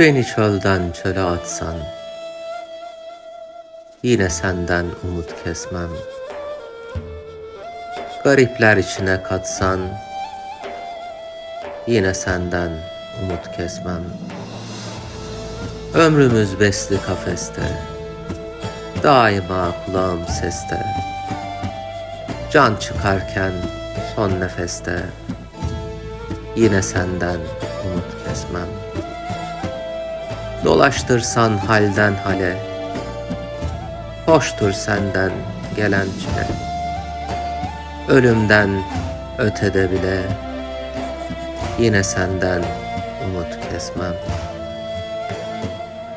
Beni çölden çöle atsan Yine senden umut kesmem. Garipler içine katsan Yine senden umut kesmem. Ömrümüz besli kafeste Daima kulağım seste. Can çıkarken son nefeste Yine senden umut kesmem Dolaştırsan halden hale. Hoştur senden gelen çile. Ölümden ötede bile Yine senden umut kesmem.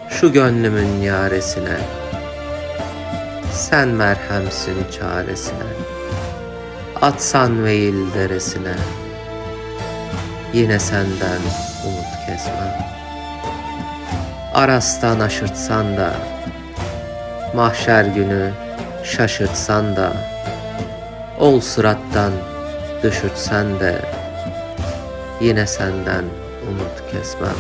Şu gönlümün yaresine Sen merhemsin çaresine. Atsan veil deresine Yine senden umut kesmem Arastan aşırtsan da Mahşer günü şaşırtsan da Ol sırattan düşürtsen de Yine senden umut kesmem.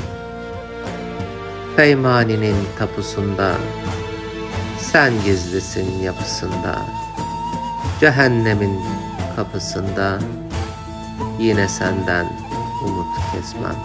Feymani'nin tapusunda Sen gizlisin yapısında Cehennemin kapısında Yine senden umut kesmem